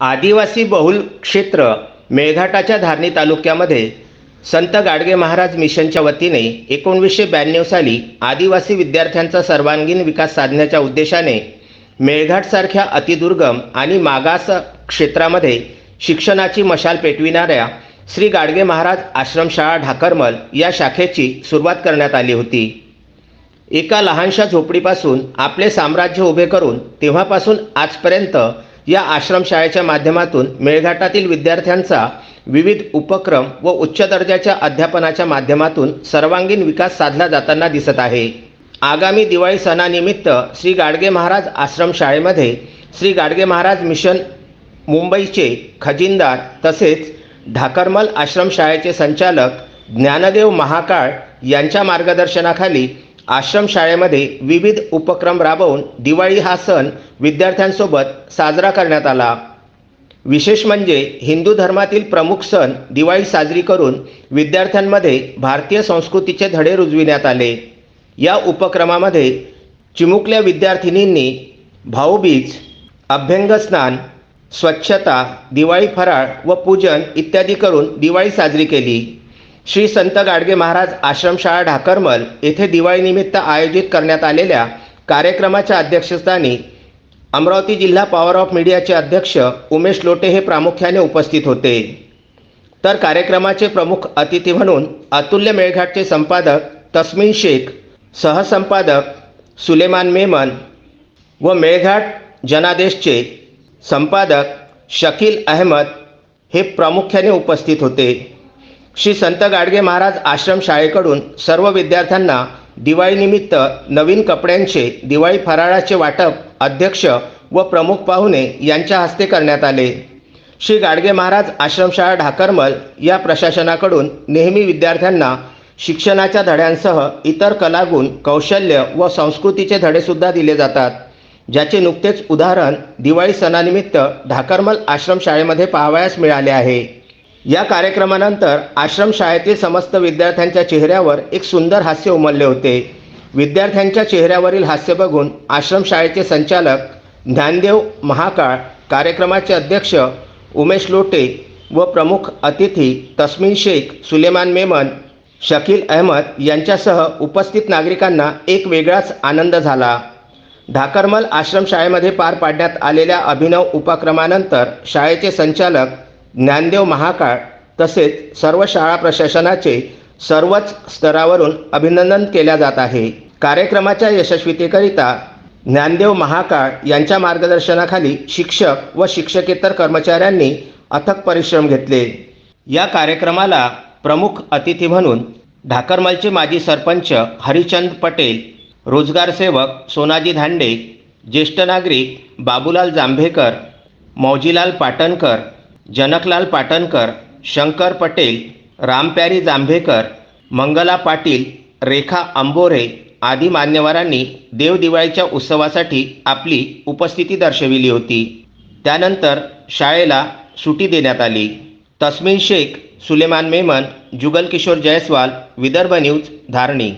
आदिवासी बहुल क्षेत्र मेळघाटाच्या धारणी तालुक्यामध्ये संत गाडगे महाराज मिशनच्या वतीने एकोणवीसशे ब्याण्णव साली आदिवासी विद्यार्थ्यांचा सर्वांगीण विकास साधण्याच्या उद्देशाने मेळघाटसारख्या अतिदुर्गम आणि मागास क्षेत्रामध्ये शिक्षणाची मशाल पेटविणाऱ्या श्री गाडगे महाराज आश्रमशाळा ढाकरमल या शाखेची सुरुवात करण्यात आली होती. एका लहानशा झोपडीपासून आपले साम्राज्य उभे करून तेव्हापासून आजपर्यंत या आश्रमशाळेच्या माध्यमातून मेळघाटातील विद्यार्थ्यांचा विविध उपक्रम व उच्च दर्जाच्या अध्यापनाच्या माध्यमातून सर्वांगीण विकास साधला जाताना दिसत आहे. आगामी दिवाळी सणानिमित्त श्री गाडगे महाराज आश्रमशाळेमध्ये श्री गाडगे महाराज मिशन मुंबईचे खजिनदार तसेच ढाकरमल आश्रमशाळेचे संचालक ज्ञानदेव महाकाळ यांच्या मार्गदर्शनाखाली आश्रमशाळेमध्ये विविध उपक्रम राबवून दिवाळी हा सण विद्यार्थ्यांसोबत साजरा करण्यात आला. विशेष म्हणजे हिंदू धर्मातील प्रमुख सण दिवाळी साजरी करून विद्यार्थ्यांमध्ये भारतीय संस्कृतीचे धडे रुजविण्यात आले. या उपक्रमामध्ये चिमुकल्या विद्यार्थिनींनी भाऊबीज अभ्यंगस्नान स्वच्छता दिवाळी फराळ व पूजन इत्यादी करून दिवाळी साजरी केली. श्री संत गाडगे महाराज आश्रमशाळा ढाकरमल येथे दिवाळीनिमित्त आयोजित करण्यात आलेल्या कार्यक्रमाच्या अध्यक्षस्थानी अमरावती जिल्हा पॉवर ऑफ मीडियाचे अध्यक्ष उमेश लोटे हे प्रामुख्याने उपस्थित होते. तर कार्यक्रमाचे प्रमुख अतिथी म्हणून अतुल्य मेळघाटचे संपादक तस्मिन शेख सहसंपादक सुलेमान मेमन व मेळघाट जनादेशचे संपादक शकील अहमद हे प्रामुख्याने उपस्थित होते. श्री संत गाडगे महाराज आश्रमशाळेकडून सर्व विद्यार्थ्यांना दिवाळीनिमित्त नवीन कपड्यांचे दिवाळी फराळाचे वाटप अध्यक्ष व प्रमुख पाहुणे यांच्या हस्ते करण्यात आले. श्री गाडगे महाराज आश्रमशाळा ढाकरमल या प्रशासनाकडून नेहमी विद्यार्थ्यांना शिक्षणाच्या धड्यांसह इतर कलागुण कौशल्य व संस्कृतीचे धडेसुद्धा दिले जातात. ज्याचे नुकतेच उदाहरण दिवाळी सणानिमित्त ढाकरमल आश्रमशाळेमध्ये पाहावयास मिळाले आहे. या कार्यक्रमानंतर आश्रमशाळेतील समस्त विद्यार्थ्यांच्या चेहऱ्यावर एक सुंदर हास्य उमलले होते. विद्यार्थ्यांच्या चेहऱ्यावरील हास्य बघून आश्रमशाळेचे संचालक ज्ञानदेव महाकाळ कार्यक्रमाचे अध्यक्ष उमेश लोटे व प्रमुख अतिथी तस्मिन शेख सुलेमान मेमन शकील अहमद यांच्यासह उपस्थित नागरिकांना एक वेगळाच आनंद झाला. ढाकरमल आश्रमशाळेमध्ये पार पाडण्यात आलेल्या अभिनव उपक्रमानंतर शाळेचे संचालक ज्ञानदेव महाकाळ तसेच सर्व शाळा प्रशासनाचे सर्वच स्तरावरून अभिनंदन केल्या जात आहे. कार्यक्रमाच्या यशस्वीतेकरिता ज्ञानदेव महाकाळ यांच्या मार्गदर्शनाखाली शिक्षक व शिक्षकेतर कर्मचाऱ्यांनी अथक परिश्रम घेतले. या कार्यक्रमाला प्रमुख अतिथी म्हणून ढाकरमलचे माजी सरपंच हरिचंद पटेल रोजगार सेवक सोनाजी धांडे ज्येष्ठ नागरिक बाबूलाल जांभेकर मौजीलाल पाटणकर जनकलाल पाटणकर शंकर पटेल रामप्यारी जांभेकर मंगला पाटील रेखा अंबोरे आदी मान्यवरांनी देवदिवाळीच्या उत्सवासाठी आपली उपस्थिती दर्शविली होती. त्यानंतर शाळेला सुटी देण्यात आली. तस्मिन शेख सुलेमान मेमन जुगल किशोर जयस्वाल विदर्भ न्यूज धारणी.